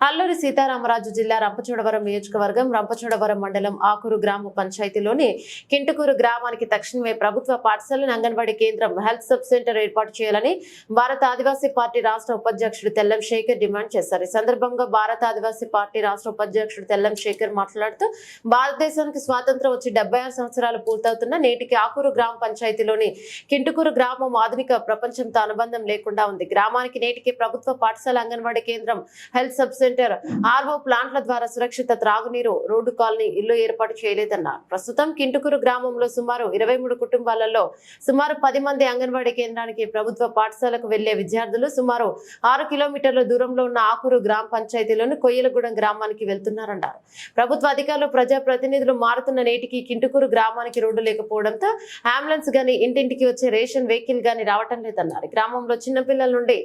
అల్లూరి సీతారామరాజు జిల్లా రంపచోడవరం నియోజకవర్గం రంపచోడవరం మండలం ఆకూరు గ్రామ పంచాయతీలోని కింటుకూరు గ్రామానికి తక్షణమే ప్రభుత్వ పాఠశాలను అంగన్వాడీ కేంద్రం హెల్త్ సబ్ సెంటర్ ఏర్పాటు చేయాలని భారత ఆదివాసీ పార్టీ రాష్ట్ర ఉపాధ్యక్షుడు తెల్లం శేఖర్ డిమాండ్ చేశారు. ఈ సందర్భంగా భారత ఆదివాసీ పార్టీ రాష్ట్ర ఉపాధ్యక్షుడు తెల్లం శేఖర్ మాట్లాడుతూ భారతదేశానికి స్వాతంత్రం వచ్చి డెబ్బై ఆరు సంవత్సరాలు పూర్తవుతున్న నేటికి ఆకూరు గ్రామ పంచాయతీలోని కింటుకూరు గ్రామం ఆధునిక ప్రపంచంతో అనుబంధం లేకుండా ఉంది. గ్రామానికి నేటికి ప్రభుత్వ పాఠశాల అంగన్వాడీ కేంద్రం హెల్త్ సబ్ సెంటర్ ఆర్ఓ ప్లాంట్ల ద్వారా సురక్షిత త్రాగునీరు రోడ్డు కాలనీ ఇల్లు ఏర్పాటు చేయలేదన్నారు. ప్రస్తుతం కింటుకూరు గ్రామంలో సుమారు ఇరవై మూడు కుటుంబాలలో సుమారు పది మంది అంగన్వాడీ కేంద్రానికి ప్రభుత్వ పాఠశాలకు వెళ్ళే విద్యార్థులు సుమారు ఆరు కిలోమీటర్ల దూరంలో ఉన్న ఆకూరు గ్రామ పంచాయతీలోని కొయ్యలగూడెం గ్రామానికి వెళ్తున్నారన్నారు ప్రభుత్వ అధికారులు ప్రజాప్రతినిధులు మారుతున్న నేటికి కింటుకూరు గ్రామానికి రోడ్డు లేకపోవడంతో అంబులెన్స్ గాని ఇంటింటికి వచ్చే రేషన్ వెహికల్ గాని రావటం లేదన్నారు. గ్రామంలో చిన్నపిల్లల నుండి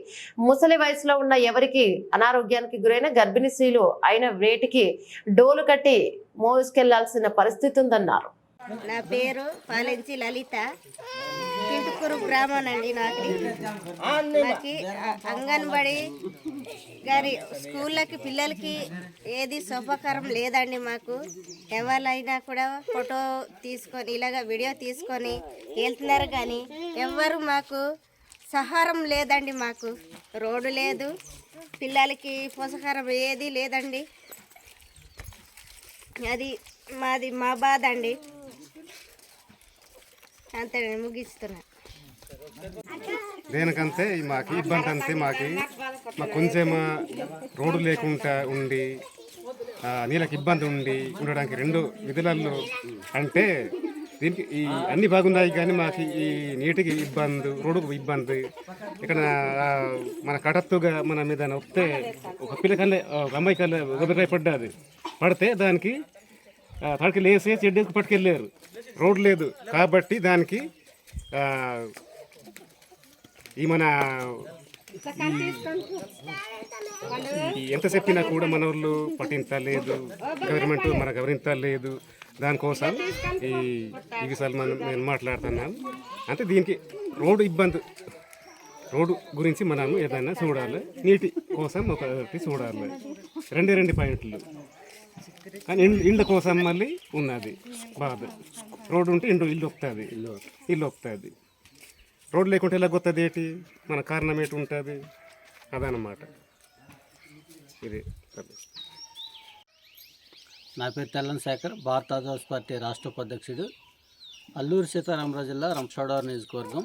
ముసలి వయసులో ఉన్న ఎవరికి అనారోగ్యానికి గురైన గర్భిణీ స్త్రీలు అయిన వేటికి డోలు కట్టి మోసుకెళ్ళాల్సిన పరిస్థితి ఉందన్నారు. నా పేరు పాలెంచి లలిత. కింటుకూరు గ్రామం అండి నాకు నాకు అంగన్వాడి గారి స్కూళ్ళకి పిల్లలకి ఏది శుభకరం లేదండి మాకు. ఎవరైనా కూడా ఫోటో తీసుకొని ఇలాగ వీడియో తీసుకొని వెళ్తున్నారు కానీ ఎవ్వరు మాకు సహారం లేదండి మాకు. రోడ్డు లేదు. పిల్లలకి పోషకారం ఏది లేదండి. అది మాది మా బాధ అండి. అంతే ముగిస్తున్నా. దేనికంతే మాకు ఇబ్బంది అంతే మాకు. మాకు కొంచెం రోడ్డు లేకుండా ఉండి నీళ్ళకి ఇబ్బంది ఉండి ఉండడానికి రెండు విధులలో అంటే దీనికి ఈ అన్ని బాగున్నాయి కానీ మాకు ఈ నీటికి ఇబ్బంది రోడ్డుకు ఇబ్బంది. ఇక్కడ మన కడత్తుగా మన మీద వస్తే ఒక పిల్లకల్లే ఒక అమ్మాయి కల్లే ఒకరికాయ పడ్డది పడితే దానికి తడికి లేసి చెడ్డకి పట్టుకెళ్ళారు. రోడ్ లేదు కాబట్టి దానికి ఈ మన ఈ ఎంత చెప్పినా కూడా మన వాళ్ళు పట్టించలేదు. గవర్నమెంట్ మన గౌరవించలేదు. దానికోసం ఈ విషయాలు మనం నేను మాట్లాడుతున్నాను. అంటే దీనికి రోడ్డు ఇబ్బంది. రోడ్డు గురించి మనం ఏదైనా చూడాలి. నీటి కోసం ఒకటి చూడాలి. రెండే రెండు పాయింట్లు. కానీ ఇల్లు ఇళ్ళ కోసం మళ్ళీ ఉన్నది బాధ. రోడ్డు ఉంటే ఇండు ఇల్లు వస్తుంది ఇల్లు వస్తుంది రోడ్డు లేకుంటే ఎలా గొత్తది ఏంటి? మన కారణం ఏంటి ఉంటుంది? అదనమాట ఇది. నా పేరు తెల్లం శేఖర్ భారత ఆదివాసీ పార్టీ రాష్ట్ర ఉపాధ్యక్షుడు. అల్లూరు సీతారామరాజు జిల్లా రంపచోడవరం నియోజకవర్గం.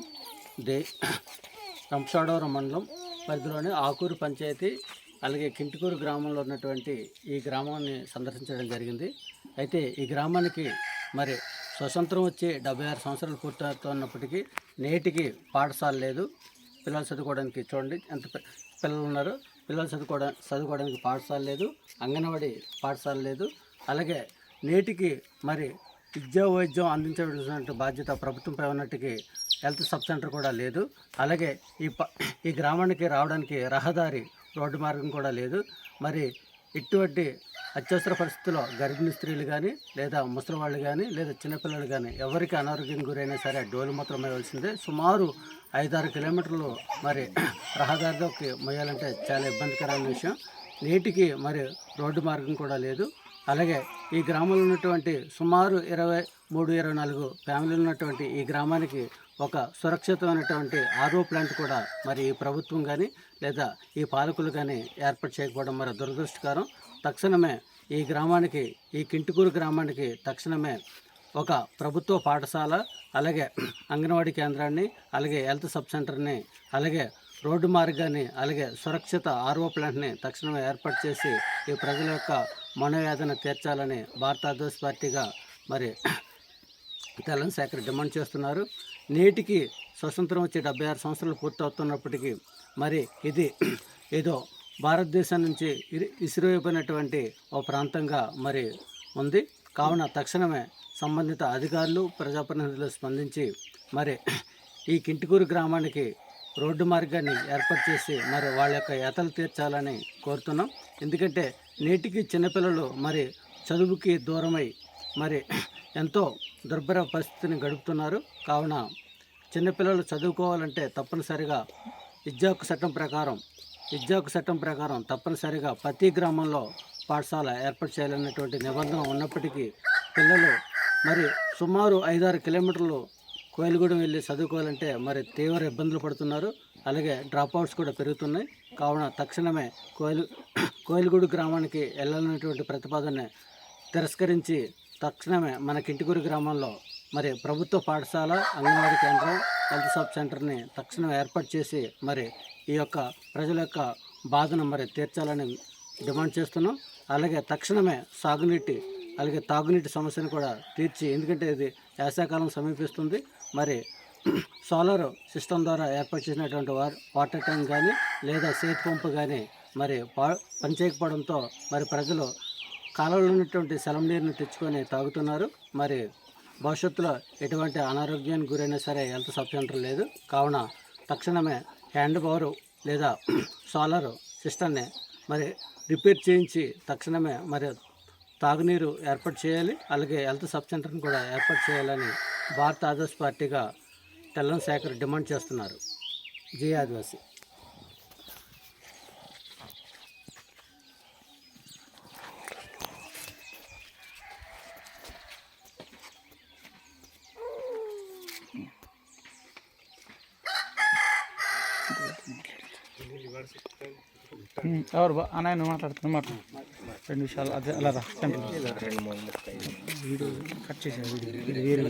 దే రంపచోడవరం మండలం పరిధిలోని ఆకూరు పంచాయతీ అలాగే కింటికూరు గ్రామంలో ఉన్నటువంటి ఈ గ్రామాన్ని సందర్శించడం జరిగింది. అయితే ఈ గ్రామానికి మరి స్వతంత్రం వచ్చి డెబ్బై ఆరు సంవత్సరాలు పూర్తవుతున్నప్పటికీ నేటికి పాఠశాల లేదు. పిల్లలు చదువుకోవడానికి చూడండి ఎంత పిల్లలు ఉన్నారు పిల్లలు చదువుకోవడానికి చదువుకోవడానికి పాఠశాల లేదు. అంగన్వాడీ పాఠశాల లేదు. అలాగే నేటికి మరి విద్యా వైద్యం అందించవలసిన బాధ్యత ప్రభుత్వంపై ఉన్నట్టుకి హెల్త్ సబ్ సెంటర్ కూడా లేదు. అలాగే ఈ ప ఈ గ్రామానికి రావడానికి రహదారి రోడ్డు మార్గం కూడా లేదు. మరి ఇటువంటి అత్యవసర పరిస్థితుల్లో గర్భిణీ స్త్రీలు కానీ లేదా ముసలి వాళ్ళు కానీ లేదా చిన్నపిల్లలు కానీ ఎవరికి అనారోగ్యం గురైనా సరే డోలు మాత్రం వేయవలసిందే సుమారు ఐదారు కిలోమీటర్లు మరి రహదారిలోకి మొయ్యాలంటే చాలా ఇబ్బందికరమైన విషయం. నేటికి మరి రోడ్డు మార్గం కూడా లేదు. అలాగే ఈ గ్రామంలో ఉన్నటువంటి సుమారు ఇరవై మూడు ఇరవై నాలుగు ఫ్యామిలీలు ఉన్నటువంటి ఈ గ్రామానికి ఒక సురక్షితమైనటువంటి ఆర్ఓ ప్లాంట్ కూడా మరి ఈ ప్రభుత్వం కానీ లేదా ఈ పాలకులు కానీ ఏర్పాటు చేయకపోవడం మరి దురదృష్టకరం. తక్షణమే ఈ గ్రామానికి ఈ కింటికూరు గ్రామానికి తక్షణమే ఒక ప్రభుత్వ పాఠశాల అలాగే అంగన్వాడీ కేంద్రాన్ని అలాగే హెల్త్ సబ్ సెంటర్ని అలాగే రోడ్డు మార్గాన్ని అలాగే సురక్షిత ఆర్ఓ ప్లాంట్ని తక్షణమే ఏర్పాటు చేసి ఈ ప్రజల యొక్క మనోవేదన తీర్చాలని భారత పార్టీగా మరి తెలంగాణ శాఖ డిమాండ్ చేస్తున్నారు. నేటికి స్వతంత్రం వచ్చి డెబ్బై ఆరు సంవత్సరాలు పూర్తవుతున్నప్పటికీ మరి ఇది ఏదో భారతదేశం నుంచి ఇసిరివైపోయినటువంటి ఇసిరిపోయినటువంటి ఓ ప్రాంతంగా మరి ఉంది. కావున తక్షణమే సంబంధిత అధికారులు ప్రజాప్రతినిధులు స్పందించి మరి ఈ కింటికూరు గ్రామానికి రోడ్డు మార్గాన్ని ఏర్పాటు చేసి మరి వాళ్ళ యొక్క యాతలు తీర్చాలని కోరుతున్నాం. ఎందుకంటే నేటికి చిన్నపిల్లలు మరి చదువుకి దూరమై మరి ఎంతో దుర్భర పరిస్థితిని గడుపుతున్నారు. కావున చిన్నపిల్లలు చదువుకోవాలంటే తప్పనిసరిగా విద్యాకు చట్టం ప్రకారం విద్యాకు చట్టం ప్రకారం తప్పనిసరిగా ప్రతి గ్రామంలో పాఠశాల ఏర్పాటు చేయాలనేటువంటి నిబంధన ఉన్నప్పటికీ పిల్లలు మరి సుమారు ఐదారు కిలోమీటర్లు కోయిలగూడెం వెళ్ళి చదువుకోవాలంటే మరి తీవ్ర ఇబ్బందులు పడుతున్నారు. అలాగే డ్రాప్ అవుట్స్ కూడా పెరుగుతున్నాయి. కావున తక్షణమే కోయిలు కోయిలగూడు గ్రామానికి వెళ్ళాలనేటువంటి ప్రతిపాదన తిరస్కరించి తక్షణమే మన కింటికూరు గ్రామంలో మరి ప్రభుత్వ పాఠశాల అంగన్వాడీ కేంద్రం హెల్త్ సబ్ సెంటర్ని తక్షణం ఏర్పాటు చేసి మరి ఈ యొక్క ప్రజల యొక్క బాధను మరి తీర్చాలని డిమాండ్ చేస్తున్నాం. అలాగే తక్షణమే సాగునీటి అలాగే తాగునీటి సమస్యను కూడా తీర్చి ఎందుకంటే ఇది వేసవికాలం సమీపిస్తుంది. మరి సోలార్ సిస్టమ్ ద్వారా ఏర్పాటు చేసినటువంటి వాటర్ ట్యాంక్ కానీ లేదా సేతు పంపు కానీ మరి పా పనిచేయకపోవడంతో మరి ప్రజలు కాలంలో ఉన్నటువంటి సెలం నీరుని తెచ్చుకొని తాగుతున్నారు. మరి భవిష్యత్తులో ఎటువంటి అనారోగ్యానికి గురైనా సరే హెల్త్ సబ్ సెంటర్ లేదు. కావున తక్షణమే హ్యాండ్ పవర్ లేదా సోలార్ సిస్టమ్ని మరి రిపేర్ చేయించి తక్షణమే మరి తాగునీరు ఏర్పాటు చేయాలి. అలాగే హెల్త్ సబ్ సెంటర్ని కూడా ఏర్పాటు చేయాలని భారత ఆదర్శ పార్టీగా తెల్లం శేఖర్ డిమాండ్ చేస్తున్నారు. జై ఆదివాసీ. ఎవరు బా? అన్న నువ్వు మాట్లాడుతున్నా మాట్లాడు. రెండు విషయాలు అదే అలా రా. కట్ చేసాను వీడియో ఇది వేరే